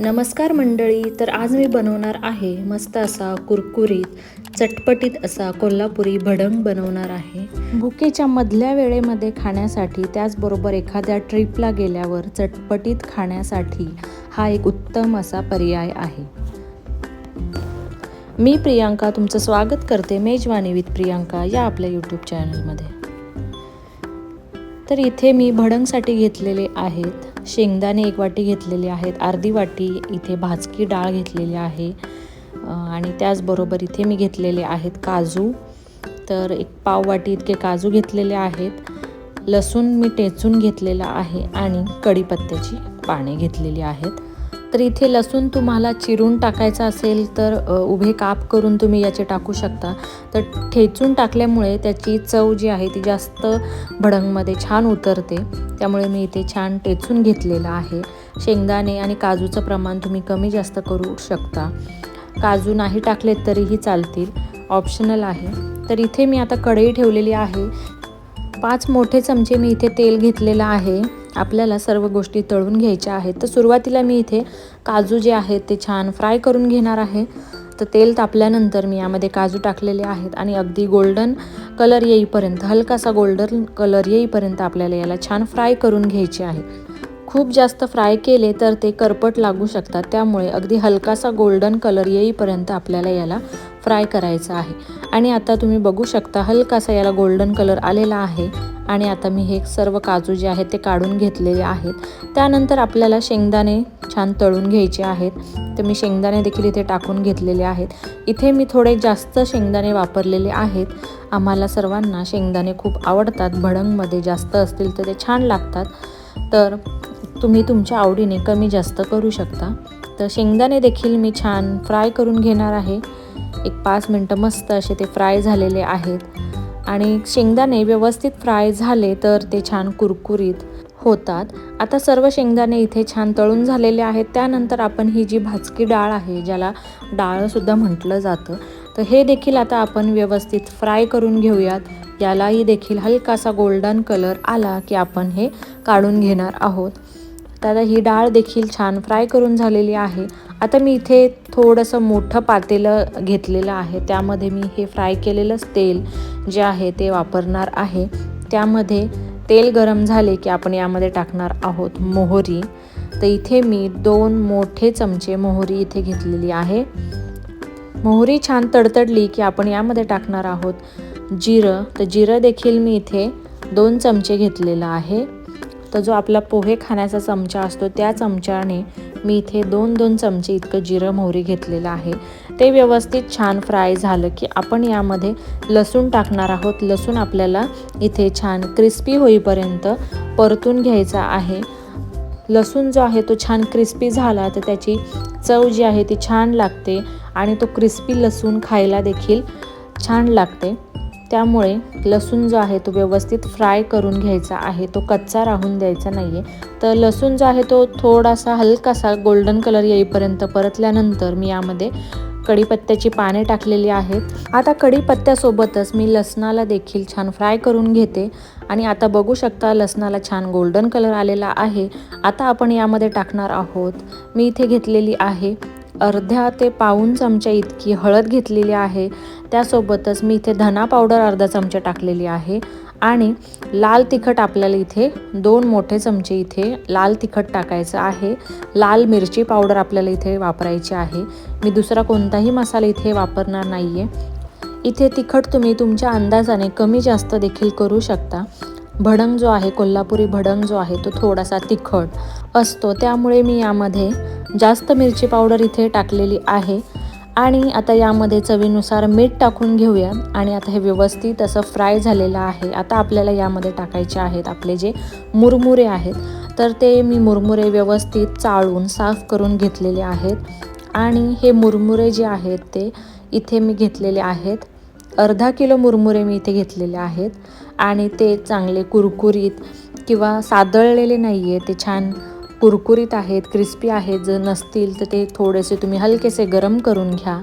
नमस्कार मंडळी तर आज मी बनवणार आहे मस्त असा कुरकुरीत चटपटीत असा कोल्हापुरी भडंग बनवणार आहे. भुकेच्या मधल्या वेळेमध्ये खाण्यासाठी त्याचबरोबर एखाद्या ट्रिपला गेल्यावर चटपटीत खाण्यासाठी हा एक उत्तम असा पर्याय आहे. मी प्रियांका तुमचं स्वागत करते मेजवानी विथ प्रियांका या आपल्या यूट्यूब चॅनलमध्ये तर इथे मी भडंगसाठी घेतलेले आहेत शेंगदाणे एक वाटी घेतलेले आहेत अर्धी वाटी इथे भाजकी डाळ घेतलेली आहे. आणि त्याचबरोबर इथे मी घेतलेले आहेत काजू. तर एक पाव वाटी इतके काजू घेतलेले आहेत. लसूण मी टेचून घेतलेला आहे आणि कढीपत्त्याची पाने घेतलेली आहेत. तर इथे लसूण तुम्हाला चिरून टाकायचा असेल तर उभे काप करून तुम्ही याचे टाकू शकता. तर ठेचून टाकल्यामुळे त्याची चव जी आहे ती जास्त भडंगमध्ये छान उतरते. त्यामुळे मी इथे छान टेचून घेतलेलं आहे. शेंगदाणे आणि काजूचं प्रमाण तुम्ही कमी जास्त करू शकता. काजू नाही टाकलेत तरीही चालतील. ऑप्शनल आहे. तर इथे मी आता कढई ठेवलेली आहे. पाच मोठे चमचे मी इथे तेल घेतलेलं आहे. आपल्याला सर्व गोष्टी तळून घ्यायच्या आहेत. तर सुरुवातीला मी इथे काजू जे आहेत ते छान फ्राय करून घेणार आहे. तर तेल तापल्यानंतर मी यामध्ये काजू टाकलेले आहेत आणि अगदी गोल्डन कलर येईपर्यंत हलकासा गोल्डन कलर येईपर्यंत आपल्याला याला छान फ्राय करून घ्यायचे आहे. खूप जास्त फ्राय केले तर ते करपट लागू शकतात. त्यामुळे अगदी हलकासा गोल्डन कलर येईपर्यंत आपल्याला याला फ्राय करायचं आहे. आणि आता तुम्ही बघू शकता हलकासा याला गोल्डन कलर आलेला आहे. आणि आता मी हे सर्व काजू जे आहेत ते काढून घेतलेले आहेत. त्यानंतर आपल्याला शेंगदाणे छान तळून घ्यायचे आहेत. तर मी शेंगदाणे देखील इथे टाकून घेतलेले आहेत. इथे मी थोडे जास्त शेंगदाणे वापरलेले आहेत. आम्हाला सर्वांना शेंगदाणे खूप आवडतात. भडंगमध्ये जास्त असतील तर ते छान लागतात. तर तुम्ही तुमच्या आवडीने कमी जास्त करू शकता. तर शेंगदाणे देखील मी छान फ्राय करून घेणार आहे. एक पाच मिनटं मस्त असे ते फ्राय झालेले आहेत. आणि शेंगदाणे व्यवस्थित फ्राय झाले तर ते छान कुरकुरीत होतात. आता सर्व शेंगदाणे इथे छान तळून झालेले आहेत. त्यानंतर आपण ही जी भाजकी डाळ आहे ज्याला डाळसुद्धा म्हटलं जातं तर हे देखील आता आपण व्यवस्थित फ्राय करून घेऊयात. यालाही देखील हलकासा गोल्डन कलर आला की आपण हे काढून घेणार आहोत. तर ही डाळ देखील छान फ्राय करून झालेली आहे. आता मी इथे थोडंसं मोठं पातेलं घेतलेलं आहे. त्यामध्ये मी हे फ्राय केलेलंच तेल जे आहे ते वापरणार आहे. त्यामध्ये तेल गरम झाले की आपण यामध्ये टाकणार आहोत मोहरी. तर इथे मी दोन मोठे चमचे मोहरी इथे घेतलेली आहे. मोहरी छान तडतडली की आपण यामध्ये टाकणार आहोत जिरं. तर जिरं देखील मी इथे दोन चमचे घेतलेलं आहे. तर जो आपला पोहे खाण्याचा चमचा असतो त्या चमच्याने मी इथे दोन दोन चमचे इतकं जिरं मोहरी घेतलेलं आहे. ते व्यवस्थित छान फ्राय झालं की आपण यामध्ये लसूण टाकणार आहोत. लसूण आपल्याला इथे छान क्रिस्पी होईपर्यंत परतून घ्यायचा आहे. लसूण जो आहे तो छान क्रिस्पी झाला तर त्याची चव जी आहे ती छान लागते आणि तो क्रिस्पी लसूण खायला देखील छान लागते. त्यामुळे लसूण जो आहे तो व्यवस्थित फ्राय करून घ्यायचा आहे. तो कच्चा राहून द्यायचा नाही आहे तर लसूण जो आहे तो थोडासा हलकासा गोल्डन कलर येईपर्यंत परतल्यानंतर मी यामध्ये कढीपत्त्याची पाने टाकलेली आहेत. आता कढीपत्त्यासोबतच मी लसणाला देखील छान फ्राय करून घेते. आणि आता बघू शकता लसणाला छान गोल्डन कलर आलेला आहे. आता आपण यामध्ये टाकणार आहोत. मी इथे घेतलेली आहे अर्ध्या ते पाऊन चमचा इतकी हळद घेतलेली आहे. त्यासोबतच मी इथे धना पावडर अर्धा चमचा टाकलेली आहे. आणि लाल तिखट आपल्याला इथे दोन मोठे चमचे इथे लाल तिखट टाकायचं आहे. लाल मिरची पावडर आपल्याला इथे वापरायची आहे. मी दुसरा कोणताही मसाला इथे वापरणार नाही आहे इथे तिखट तुम्ही तुमच्या अंदाजाने कमी जास्त देखील करू शकता. भडंग जो आहे कोल्हापुरी भडंग जो आहे तो थोडासा तिखट असतो. त्यामुळे मी यामध्ये जास्त मिरची पावडर इथे टाकलेली आहे. आणि आता यामध्ये चवीनुसार मीठ टाकून घेऊया. आणि आता हे व्यवस्थित असं फ्राय झालेलं आहे. आता आपल्याला यामध्ये टाकायचे आहेत आपले जे मुरमुरे आहेत. तर ते मी मुरमुरे व्यवस्थित चाळून साफ करून घेतलेले आहेत. आणि हे मुरमुरे जे आहेत ते इथे मी घेतलेले आहेत. अर्धा किलो मुरमुरे मी इथे घेतलेले आहेत. आणि ते चांगले कुरकुरीत किंवा सादळलेले नाही आहे ते छान कुरकुरीत आहेत क्रिस्पी आहेत. जर नसतील तर ते थोडेसे तुम्ही हलकेसे गरम करून घ्या.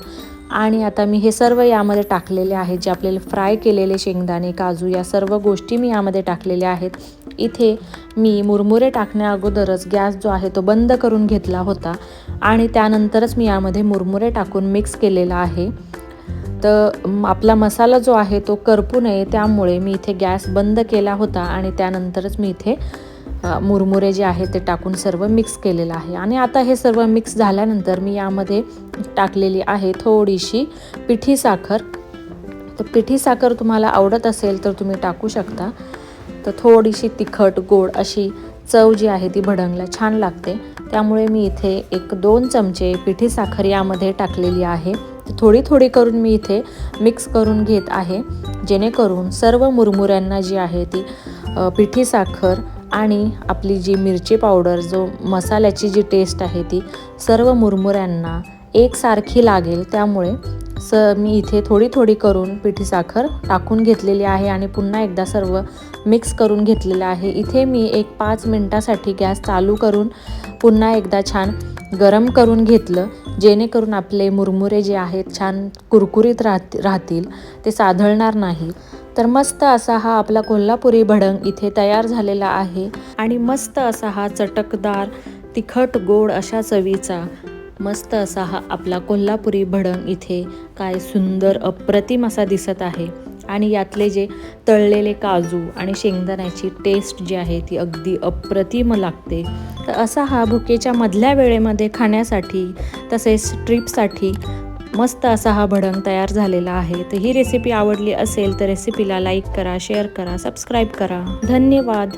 आणि आता मी हे सर्व यामध्ये टाकलेले आहेत जे आपल्याला फ्राय केलेले शेंगदाणे काजू या सर्व गोष्टी मी यामध्ये टाकलेल्या आहेत. इथे मी मुरमुरे टाकण्या अगोदरच गॅस जो आहे तो बंद करून घेतला होता. आणि त्यानंतरच मी यामध्ये मुरमुरे टाकून मिक्स केलेला आहे. तर आपला मसाला जो आहे तो करपू नये त्यामुळे मी इथे गॅस बंद केला होता आणि त्यानंतरच मी इथे मुरमुरे जे आहे ते टाकून सर्व मिक्स केलेलं आहे. आणि आता हे सर्व मिक्स झाल्यानंतर मी यामध्ये टाकलेली आहे थोडीशी पिठी साखर. तर पिठी साखर तुम्हाला आवडत असेल तर तुम्ही टाकू शकता. तर थोडीशी तिखट गोड अशी चव जी आहे ती भडंगला छान लागते. त्यामुळे मी इथे एक दोन चमचे पिठी साखर यामध्ये टाकलेली आहे. थोडी थोडी करून मी इथे मिक्स करून घेत आहे. जेणेकरून सर्व मुरमुऱ्यांना जी आहे ती पिठी साखर आणि आपली जी मिरची पावडर जो मसाल्याची जी टेस्ट आहे ती सर्व मुरमुऱ्यांना एकसारखी लागेल. त्यामुळे स मी इथे थोडी थोडी करून पिठी साखर टाकून घेतलेली आहे आणि पुन्हा एकदा सर्व मिक्स करून घेतलेलं आहे. इथे मी एक पाच मिनटासाठी गॅस चालू करून पुन्हा एकदा छान गरम करून घेतलं जेणेकरून आपले मुरमुरे जे आहेत छान कुरकुरीत राहत राहतील ते साधळणार नाही. तर मस्त असा हा आपला कोल्हापुरी भडंग इथे तयार झालेला आहे. आणि मस्त असा हा चटकदार तिखट गोड अशा चवीचा मस्त असा हा आपला कोल्हापुरी भडंग इथे काय सुंदर अप्रतिम असा दिसत आहे. आणि यातले जे तळलेले काजू आणि शेंगदाण्याची टेस्ट जी आहे ती अगदी अप्रतिम लागते. तर असा हा भुकेच्या मधल्या वेळेमध्ये खाण्यासाठी तसेच ट्रीपसाठी मस्त असा हा भडंग तयार झालेला आहे. तर ही रेसिपी आवडली असेल तर रेसिपीला लाईक करा शेअर करा सबस्क्राईब करा. धन्यवाद.